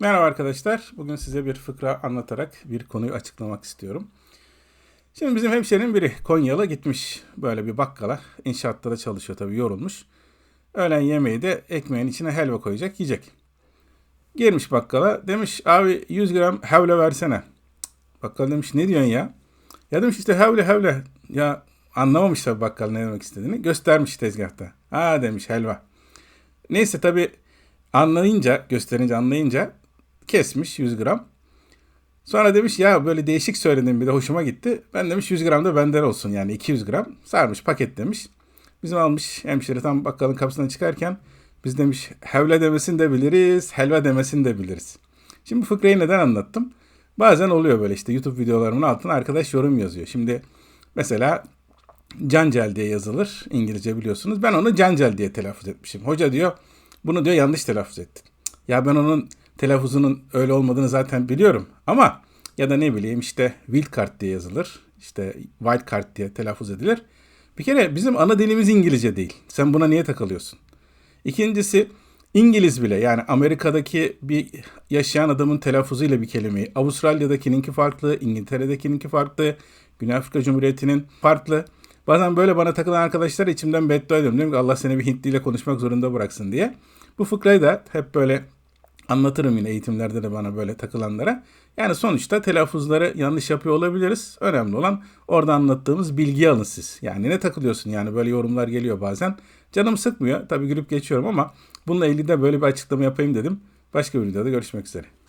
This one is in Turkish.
Merhaba arkadaşlar. Bugün size bir fıkra anlatarak bir konuyu açıklamak istiyorum. Şimdi bizim hemşerinin biri Konyalı gitmiş böyle bir bakkala. İnşaatta da çalışıyor tabii yorulmuş. Öğlen yemeği de ekmeğin içine helva koyacak yiyecek. Girmiş bakkala demiş abi 100 gram hevle versene. Bakkal demiş ne diyorsun ya? Ya demiş işte hevle hevle. Ya anlamamış tabii bakkal ne demek istediğini. Göstermiş tezgahta. Ha demiş helva. Neyse tabii anlayınca, gösterince anlayınca kesmiş 100 gram. Sonra demiş ya böyle değişik söyledin bir de hoşuma gitti. Ben demiş 100 gram da benden olsun yani 200 gram. Sarmış paketlemiş. Bizim almış hemşire tam bakkalın kapısından çıkarken biz demiş hevle demesini de biliriz, helva demesini de biliriz. Şimdi bu fıkrayı neden anlattım? Bazen oluyor böyle işte YouTube videolarımın altına arkadaş yorum yazıyor. Şimdi mesela Cancel diye yazılır. İngilizce biliyorsunuz. Ben onu Cancel diye telaffuz etmişim. Hoca diyor bunu diyor yanlış telaffuz ettin. Ya ben onun telaffuzunun öyle olmadığını zaten biliyorum. Ama ya da ne bileyim işte wildcard diye yazılır. İşte wildcard diye telaffuz edilir. Bir kere bizim ana dilimiz İngilizce değil. Sen buna niye takılıyorsun? İkincisi İngiliz bile yani Amerika'daki bir yaşayan adamın telaffuzuyla bir kelimeyi Avustralya'dakininki farklı, İngiltere'dekininki farklı, Güney Afrika Cumhuriyeti'nin farklı. Bazen böyle bana takılan arkadaşlar içimden beddua ediyorum. Diyorum ki Allah seni bir Hintli ile konuşmak zorunda bıraksın diye. Bu fıkrayı da hep böyle anlatırım yine eğitimlerde de bana böyle takılanlara. Yani sonuçta telaffuzları yanlış yapıyor olabiliriz. Önemli olan orada anlattığımız bilgiyi alın siz. Yani ne takılıyorsun yani böyle yorumlar geliyor bazen. Canım sıkmıyor. Tabii gülüp geçiyorum ama bununla ilgili de böyle bir açıklama yapayım dedim. Başka bir videoda görüşmek üzere.